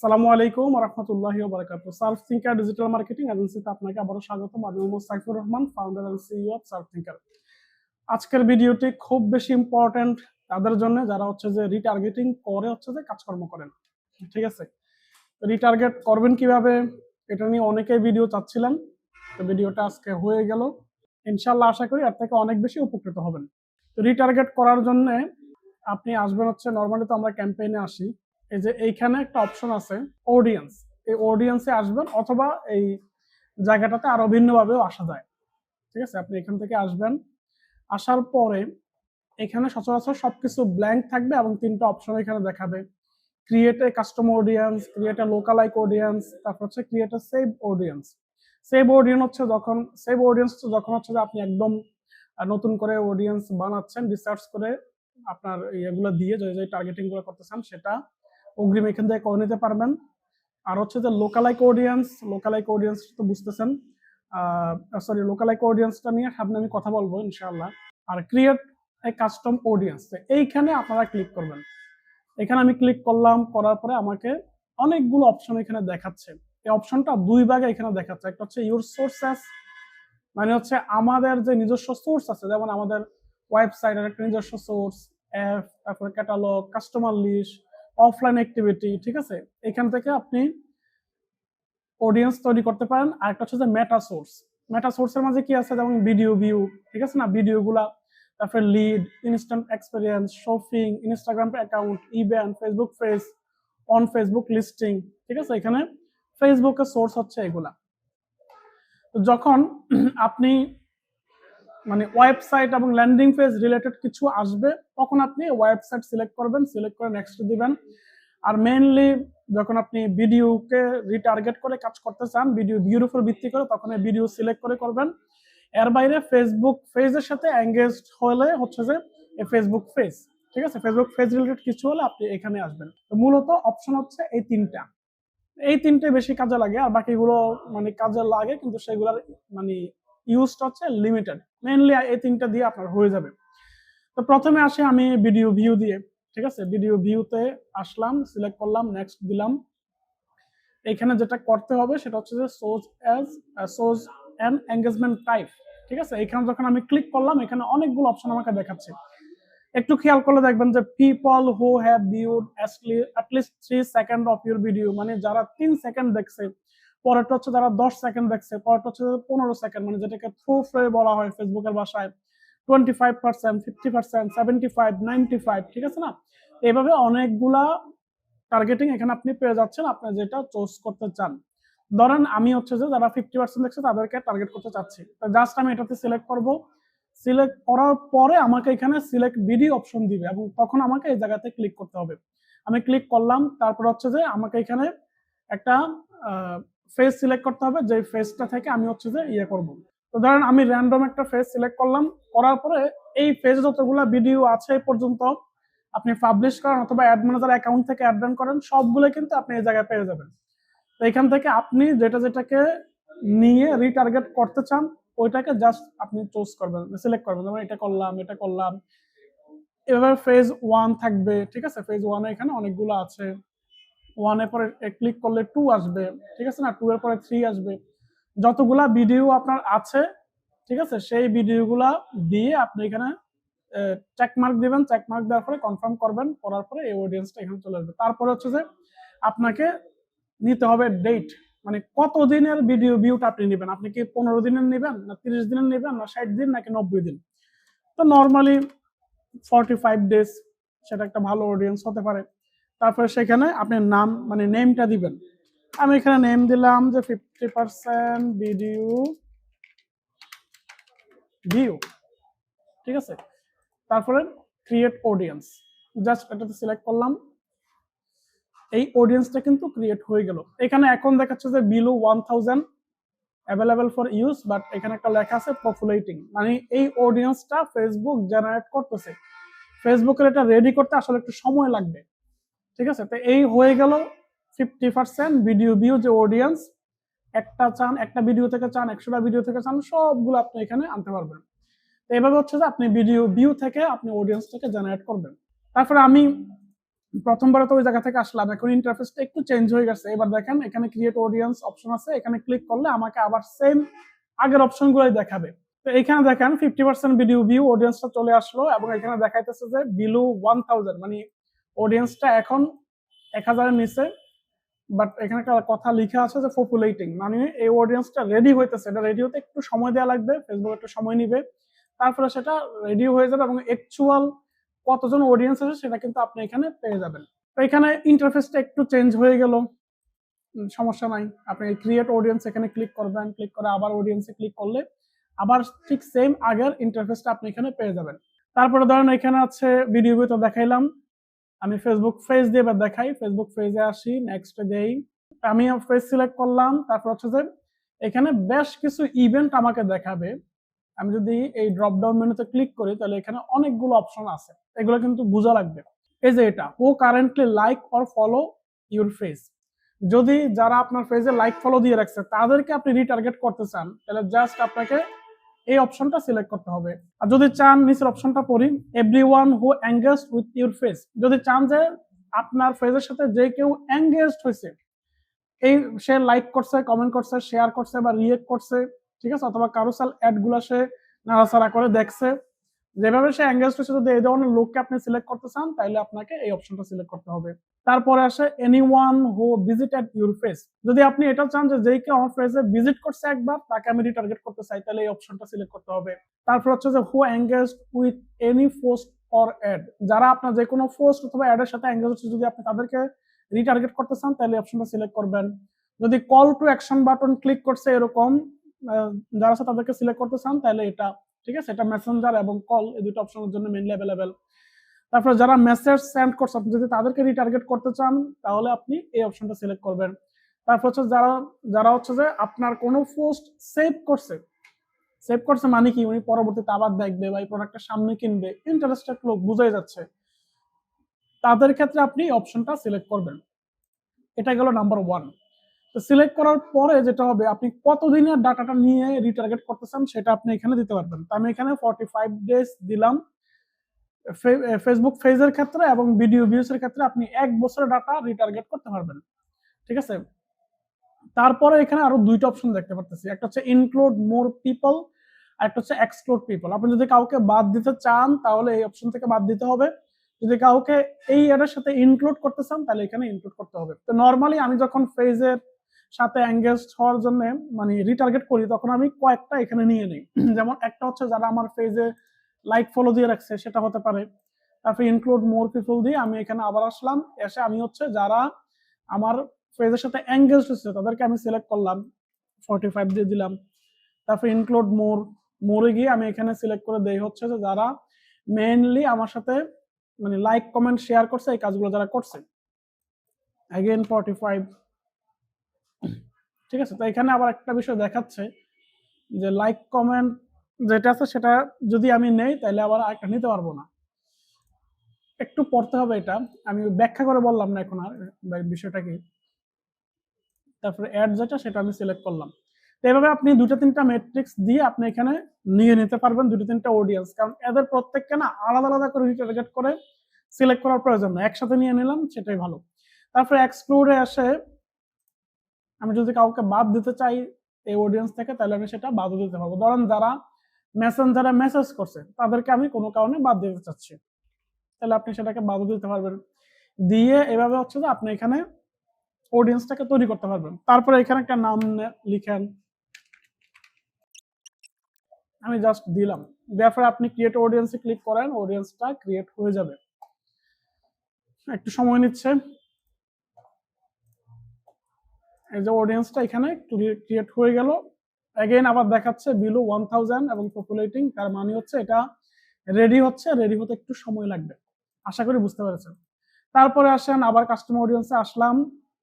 সালামু আলাইকুম রহমতুল্লাহি বারাকাতু সার্ফ থিঙ্কার ডিজিটাল মার্কেটিং এজেন্সিতে আপনাকে আবারও স্বাগতম। আমি Mohammad Saifur Rahman founder and CEO of Surf Thinker আজকের ভিডিওটি খুব বেশি ইম্পর্ট্যান্ট তাদের জন্য, যারা হচ্ছে যে রিটার্গেটিং করে হচ্ছে যে কাজকর্ম করেন। ঠিক আছে? রিটার্গেট করবেন কীভাবে? এটা নিয়ে অনেকেই ভিডিও চাচ্ছিলেন। তো ভিডিওটা আজকে হয়ে গেল। ইনশাল্লাহ আশা করি এর থেকে অনেক বেশি উপকৃত হবেন। রিটার্গেট করার জন্য আপনি আসবেন হচ্ছে নর্মালি তো আমরা ক্যাম্পেইনে আসি। এই যে এইখানে একটা অপশন আছে অডিয়েন্স এই অডিয়েন্সে আসবেন অথবা এই জায়গাটাতে আরও ভিন্নভাবেও আসা যায়। ঠিক আছে? আপনি এখান থেকে আসবেন। আসার পরে এখানে সচরাচর সবকিছু ব্ল্যাঙ্ক থাকবে এবং তিনটা অপশন এখানে দেখাবে। Create a custom audience create a lookalike audience তারপর হচ্ছে create a save audience save audience হচ্ছে যখন সেভ অডিয়েন্স যখন হচ্ছে যে আপনি একদম নতুন করে অডিয়েন্স বানাচ্ছেন রিসার্চ করে আপনার এগুলো দিয়ে যে যে টার্গেটিংগুলো করতেছেন সেটা অগ্রিম এখান থেকে করে নিতে পারবেন। আর হচ্ছে যে লোকালাইক অডিয়েন্স লোকালাইক অডিয়েন্স তো বুঝতেছেন। সরি লোকালাইক অডিয়েন্সটা নিয়ে সামনে আমি কথা বলব ইনশাআল্লাহ। আর ক্রিয়েট এ কাস্টম অডিয়েন্স এইখানে আপনারা ক্লিক করবেন। এখানে আমি ক্লিক করলাম, করার পরে আমাকে অনেকগুলো অপশন এখানে দেখাচ্ছে। এই অপশনটা দুই ভাগে এখানে দেখাচ্ছে। একটা হচ্ছে ইউর সোর্সেস মানে হচ্ছে আমাদের যে নিজস্ব সোর্স আছে, যেমন আমাদের ওয়েবসাইটের একটা নিজস্ব সোর্স অ্যাপ তারপরে catalogue customer list offline activity ঠিক আছে? এখান থেকে আপনি অডিয়েন্স তৈরি করতে পারেন। আর একটা হচ্ছে যে মেটা সোর্স মেটা সোর্সের মাঝে কি আছে? যেমন ভিডিও ভিউ ঠিক আছে না? ভিডিওগুলা তারপরে lead instant experience shopping Instagram account event Facebook page on Facebook listing ঠিক আছে? এখানে ফেসবুকের সোর্স হচ্ছে এগুলা। যখন আপনি মানে ওয়েবসাইট এবং ল্যান্ডিং পেজ রিলেটেড কিছু আসবে, তখন আপনি ওয়েবসাইট সিলেক্ট করবেন সিলেক্ট করে নেক্সট দিবেন। আর মেইনলি যখন আপনি ভিডিওকে রিটার্গেট করে কাজ করতে চান ভিডিও ভিউর উপর ভিত্তি করে, তখন ভিডিও সিলেক্ট করে করবেন। এর বাইরে ফেসবুক পেজের সাথে এঙ্গেজড হলে হচ্ছে যে ফেসবুক পেজ ঠিক আছে? ফেসবুক পেজ রিলেটেড কিছু হলে আপনি এখানে আসবেন। তো মূলত অপশন হচ্ছে এই তিনটা। এই তিনটে বেশি কাজে লাগে, আর বাকিগুলো মানে কাজে লাগে, কিন্তু সেগুলোর মানে ইউজটা হচ্ছে লিমিটেড মেইনলি এই তিনটা দিয়ে আপনার হয়ে যাবে। তো প্রথমে আসে আমি ভিডিও ভিউ দিয়ে, ঠিক আছে? ভিডিও ভিউতে আসলাম সিলেক্ট করলাম নেক্সট দিলাম। এখানে যেটা করতে হবে সেটা হচ্ছে যে shows as shows and engagement type ঠিক আছে? এখানে যখন আমি ক্লিক করলাম, এখানে অনেকগুলো অপশন আমাকে দেখাচ্ছে। একটু খেয়াল করলে দেখবেন যে people who have viewed at least three second of your video মানে যারা তিন সেকেন্ড দেখছে পরেরটা হচ্ছে যারা দশ সেকেন্ড দেখছে, পরেরটা হচ্ছে পনেরো সেকেন্ড মানে যেটাকে থ্রু ফ্রে বলা হয় ফেসবুকের ভাষায় twenty five percent fifty percent seventy five ninety five ঠিক আছে না? এইভাবে অনেকগুলা টার্গেটিং এখানে আপনি পেয়ে যাচ্ছেন, আপনি যেটা চুজ করতে চান। ধরেন আমি হচ্ছে যে যারা ফিফটি পার্সেন্ট দেখছে, তাদেরকে টার্গেট করতে চাচ্ছি। জাস্ট আমি এটাতে সিলেক্ট করব। সিলেক্ট করার পরে আমাকে এখানে সিলেক্ট ভিডিও অপশন দিবে এবং তখন আমাকে এই জায়গাতে ক্লিক করতে হবে। আমি ক্লিক করলাম, তারপর হচ্ছে যে আমাকে এখানে একটা ফেস সিলেক্ট করতে হবে যে ফেসটা থেকে আমি হচ্ছে যে ইয়ে করব। তো ধরেন আমি র্যান্ডম একটা ফেস সিলেক্ট করলাম, করার পরে এই ফেজ যতগুলো ভিডিও আছে পর্যন্ত আপনি পাবলিশ করেন অথবা অ্যাড ম্যানেজার অ্যাকাউন্ট থেকে অ্যাড রান করেন সবগুলো কিন্তু আপনি এই জায়গায় পেয়ে যাবেন। তো এখান থেকে আপনি যেটা যেটাকে নিয়ে রিটার্গেট করতে চান, ওইটাকে জাস্ট আপনি চুজ করবেন সিলেক্ট করবেন। যেমন এটা করলাম এটা করলাম। এভাবে ফেজ ওয়ান থাকবে, ঠিক আছে? ফেজ ওয়ানে এখানে অনেকগুলো আছে। ওয়ানের পরে ক্লিক করলে টু আসবে, ঠিক আছে না? টু এর পরে থ্রি আসবে। যতগুলা ভিডিও আপনার আছে, ঠিক আছে? সেই ভিডিওগুলা দিয়ে আপনি এখানে চেকমার্ক দিবেন। চেক মার্ক দেওয়ার পরে কনফার্ম করবেন, করার পরে এই অডিয়েন্সটা এখানে চলে আসবে। তারপরে হচ্ছে যে আপনাকে নিতে হবে ডেট মানে কত দিনের ভিডিও ভিউটা আপনি নেবেন? আপনি কি পনেরো দিনের নেবেন, না তিরিশ দিনের নেবেন, না ষাট দিন, নাকি নব্বই দিন? তো নর্মালি ফর্টি ফাইভ ডেজ সেটা একটা ভালো অডিয়েন্স হতে পারে। তারপরে সেখানে আপনি নাম মানে নেমটা দিবেন। আমি এখানে নেম দিলাম যে ফিফটি পার্সেন্ট ভিডিও ভিউ ঠিক আছে? তারপরে ক্রিয়েট অডিয়েন্স জাস্ট এটাতে সিলেক্ট করলাম। এই অডিয়েন্সটা কিন্তু ক্রিয়েট হয়ে গেল। এখানে এখন দেখাচ্ছে যে below one thousand available for use but এখানে একটা লেখা আছে পপুলেটিং মানে এই অডিয়েন্সটা ফেসবুক জেনারেট করতেছে। ফেসবুকের এটা রেডি করতে আসলে একটু সময় লাগবে। ঠিক আছে? তো এই হয়ে গেল ফিফটি পার্সেন্ট ভিডিও ভিউ যে অডিয়েন্স একটা চান, একটা ভিডিও থেকে চান, একশোটা ভিডিও থেকে চান, সবগুলো আপনি এখানে আনতে পারবেন। তো এইভাবে হচ্ছে যে আপনি ভিডিও ভিউ থেকে আপনি অডিয়েন্সটাকে জেনারেট করবেন। তারপরে আমি প্রথমবারে তো ওই জায়গা থেকে আসলাম, এখন ইন্টারফেসটা একটু চেঞ্জ হয়ে গেছে। এবার দেখেন, এখানে ক্রিয়েট অডিয়েন্স অপশন আছে, এখানে ক্লিক করলে আমাকে আবার সেম আগের অপশনগুলোই দেখাবে। তো এখানে দেখেন ফিফটি পার্সেন্ট ভিডিও ভিউ অডিয়েন্সটা চলে আসলো এবং এখানে দেখাইতেছে যে বিলো ওয়ান থাউজেন্ড মানে অডিয়েন্সটা এখন এক হাজারের নিচে বাট এখানে একটা কথা লিখা আছে যে পপুলেটিং মানে এই অডিয়েন্সটা রেডি হইতেছে। এটা রেডি হতে একটু সময় দেওয়া লাগবে ফেসবুক একটু সময় নিবে। তারপরে সেটা রেডি হয়ে যাবে এবং অ্যাকচুয়াল কতজন অডিয়েন্স আছে সেটা কিন্তু আপনি এখানে পেয়ে যাবেন। তো এখানে ইন্টারফেসটা একটু চেঞ্জ হয়ে গেল। সমস্যা নাই। আপনি ক্রিয়েট অডিয়েন্স এখানে ক্লিক করবেন ক্লিক করে আবার অডিয়েন্সে ক্লিক করলে আবার ঠিক সেম আগের ইন্টারফেসটা আপনি এখানে পেয়ে যাবেন। তারপরে ধরেন এখানে আছে ভিডিও তো দেখাইলাম। আমি ফেসবুক ফেজ দিয়ে এবার দেখাই। ফেসবুক ফেজে আসি নেক্সট দেই। আমি ফেজ সিলেক্ট করলাম, তারপর হচ্ছে যে এখানে বেশ কিছু ইভেন্ট আমাকে দেখাবে। আমি যদি এই ড্রপ ডাউন মেনুতে ক্লিক করি, তাহলে এখানে অনেকগুলো অপশন আছে। এগুলো কিন্তু বোঝা লাগবে। এই যে এটা who currently like or follow your face যদি যারা আপনার ফেজে লাইক ফলো দিয়ে রাখছে, তাদেরকে আপনি রিটার্গেট করতে চান, তাহলে জাস্ট আপনাকে এই অপশনটা সিলেক্ট করতে হবে। আর যদি চান, নিচের অপশনটা পড়ি। Everyone who engage with your face যদি চান যে আপনার ফেজের সাথে যে কেউ অ্যাঙ্গেজড হয়েছে, এই সে লাইক করছে কমেন্ট করছে শেয়ার করছে বা রিয়েক্ট করছে, ঠিক আছে? অথবা কারোসাল অ্যাডগুলা সে নাড়াচাড়া করে দেখছে। যেভাবে সে এঙ্গেজ হয়েছে যদি এই ধরনের লোককে আপনি সিলেক্ট করতে চান তাহলে আপনাকে এই অপশনটা সিলেক্ট করতে হবে। তারপরে আসে anyone who visited your face যদি আপনি এটা চান যে যেই কেউ আমার ফেসে ভিজিট করছে একবার, তাকে আমি রিটার্গেট করতে চাই তাহলে এই অপশনটা সিলেক্ট করতে হবে। তারপর হচ্ছে যে who engage with any post or ad যারা আপনার যে কোনো পোস্ট অথবা অ্যাডের সাথে এঙ্গেজ হচ্ছে, যদি আপনি তাদেরকে রিটার্গেট করতে চান তাহলে অপশনটা সিলেক্ট করবেন। যদি call to action button click করছে এরকম যারা তাদেরকে সিলেক্ট করতে চান তাহলে এটা ঠিক আছে? এটা মেসেঞ্জার এবং কল এই দুটো অপশনের জন্য মেনলি অ্যাভেলেবেল তারপর যারা মেসেজ সেন্ড করছে, আপনি যদি তাদেরকে রিটার্গেট করতে চান, তাহলে আপনি এই অপশনটা সিলেক্ট করবেন। তারপর হচ্ছে যারা যারা হচ্ছে যে আপনার কোনো পোস্ট সেভ করছে সেভ করছে মানে কি? উনি পরবর্তীতে আবার দেখবে বা এই প্রোডাক্টটা সামনে কিনবে ইন্টারেস্টেড লোক বুঝাই যাচ্ছে। তাদের ক্ষেত্রে আপনি অপশনটা সিলেক্ট করবেন। এটা গেল নাম্বার ওয়ান তো সিলেক্ট করার পরে যেটা হবে, আপনি কতদিনের ডাটাটা নিয়ে রিটার্গেট করতে চান সেটা আপনি এখানে দিতে পারবেন। তো আমি এখানে ফর্টি ফাইভ ডেজ দিলাম ফেসবুক পেজের ক্ষেত্রে এবং ভিডিও ভিউস এর ক্ষেত্রে আপনি এক বছরের ডাটা রিটার্গেট করতে পারবেন। ঠিক আছে? তারপরে এখানে আরও দুইটা অপশন দেখতে পারতেছি। একটা হচ্ছে ইনক্লুড মোর পিপল আর একটা হচ্ছে এক্সক্লুড পিপল আপনি যদি কাউকে বাদ দিতে চান, তাহলে এই অপশন থেকে বাদ দিতে হবে। যদি কাউকে এই এটার সাথে ইনক্লুড করতে চান, তাহলে এখানে ইনক্লুড করতে হবে। তো নর্মালি আমি যখন ফেজের সাথে এঙ্গেজ হওয়ার জন্য মানে রিটার্গেট করি, তখন আমি কয়েকটা এখানে নিয়ে নিই। যেমন একটা হচ্ছে যারা আমার পেজে লাইক ফলো দিয়ে রাখছে, সেটা হতে পারে। তারপরে ইনক্লুড মোর পিপল দিয়ে আমি এখানে আবার আসলাম, এসে আমি হচ্ছে যারা আমার পেজের সাথে এঙ্গেজ হচ্ছে, তাদেরকে আমি সিলেক্ট করলাম ফর্টি ফাইভ দিয়ে দিলাম। তারপর ইনক্লুড মোর মোরে গিয়ে আমি এখানে সিলেক্ট করে দেই হচ্ছে যে যারা মেইনলি আমার সাথে মানে লাইক কমেন্ট শেয়ার করছে এই কাজগুলো যারা করছে। অ্যাগেন ফর্টি ফাইভ ঠিক আছে? তো এখানে আবার একটা বিষয় দেখাচ্ছে যে লাইক কমেন্ট যেটা আছে সেটা যদি আমি নেই তাহলে আবার একটা নিতে পারব না। একটু পড়তে হবে এটা। আমি ব্যাখ্যা করে বললাম না এখন আর বিষয়টা কি তারপরে অ্যাড যেটা সেটা আমি সিলেক্ট করলাম। তো এভাবে আপনি দুটো তিনটা মেট্রিক্স দিয়ে আপনি এখানে নিয়ে নিতে পারবেন দুটো তিনটা অডিয়েন্স কারণ এদের প্রত্যেককে না আলাদা আলাদা করে টার্গেট করে সিলেক্ট করার প্রয়োজন না একসাথে নিয়ে নিলাম, সেটাই ভালো। তারপরে এক্সপ্লোরে আসে আমি যদি কাউকে বাদ দিতে চাই এই অডিয়েন্স থেকে, তাহলে আমি সেটা বাদ দিতে পারব। ধরেন যারা মেসেঞ্জারে মেসেজ করছে, তাদেরকে আমি কোনো কারণে বাদ দিতে চাচ্ছি। তাহলে আপনি সেটাকে বাদ দিতে পারবেন। দিয়ে এভাবে হচ্ছে যে আপনি এখানে অডিয়েন্সটাকে তৈরি করতে পারবেন। তারপরে এখানে একটা নাম লিখেন। আমি জাস্ট দিলাম। দেওয়ার পরে আপনি ক্রিয়েট অডিয়েন্সে ক্লিক করেন অডিয়েন্সটা ক্রিয়েট হয়ে যাবে। একটু সময় নিচ্ছে। যে অডিয়েন্সটা এখানে ক্রিয়েট হয়ে গেল। অ্যাগেন আবার দেখাচ্ছে বিলো ওয়ান থাউজেন্ড এবং পপুলেটিং তার মানে হচ্ছে এটা রেডি হচ্ছে রেডি হতে একটু সময় লাগবে। আশা করি বুঝতে পেরেছেন। তারপরে আসেন, আবার কাস্টমার অডিয়েন্সে আসলাম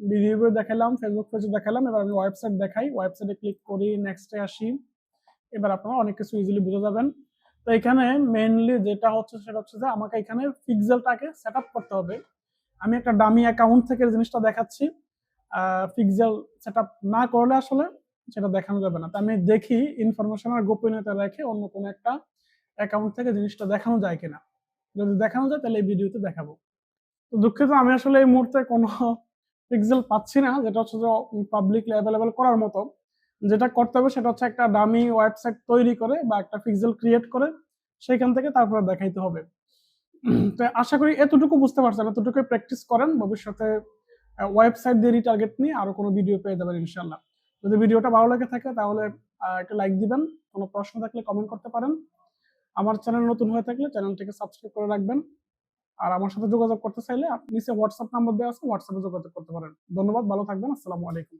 ভিডিও দেখালাম ফেসবুক পেজে দেখালাম, এবার আমি ওয়েবসাইট দেখাই। ওয়েবসাইটে ক্লিক করি নেক্সটে আসি। এবার আপনারা অনেক কিছু ইজিলি বুঝে যাবেন। তো এখানে মেইনলি যেটা হচ্ছে সেটা হচ্ছে যে আমাকে এখানে পিক্সেলটাকে সেট করতে হবে। আমি একটা ডামি অ্যাকাউন্ট থেকে জিনিসটা দেখাচ্ছি। পিক্সেল সেট না করলে আসলে সেটা দেখানো যাবে না। তো আমি দেখি ইনফরমেশন আর গোপনীয়তা রেখে অন্য কোনো একটা অ্যাকাউন্ট থেকে জিনিসটা দেখানো যায় কিনা। যদি দেখানো যায় তাহলে এই ভিডিওতে দেখাবো। তো দুঃখিত, আমি আসলে এই মুহূর্তে কোনো পিক্সেল পাচ্ছি না, যেটা হচ্ছে যে পাবলিকলি অ্যাভেলেবেল করার মতো। যেটা করতে হবে সেটা হচ্ছে একটা ডামি ওয়েবসাইট তৈরি করে বা একটা পিক্সেল ক্রিয়েট করে সেখান থেকে তারপরে দেখাইতে হবে। তো আশা করি এতটুকু বুঝতে পারছেন এতটুকু প্র্যাকটিস করেন, ভবিষ্যতে ওয়েবসাইট দিয়ে রিটার্গেট নিয়ে আরও কোনো ভিডিও পেয়ে যাবেন ইনশাল্লাহ যদি ভিডিওটা ভালো লেগে থাকে তাহলে একটা লাইক দিবেন, কোনো প্রশ্ন থাকলে কমেন্ট করতে পারেন। আমার চ্যানেল নতুন হয়ে থাকলে চ্যানেলটিকে সাবস্ক্রাইব করে রাখবেন। আর আমার সাথে যোগাযোগ করতে চাইলে নিচে হোয়াটসঅ্যাপ নাম্বার দেওয়া আছে হোয়াটসঅ্যাপে যোগাযোগ করতে পারেন। ধন্যবাদ, ভালো থাকবেন, আসসালামু আলাইকুম।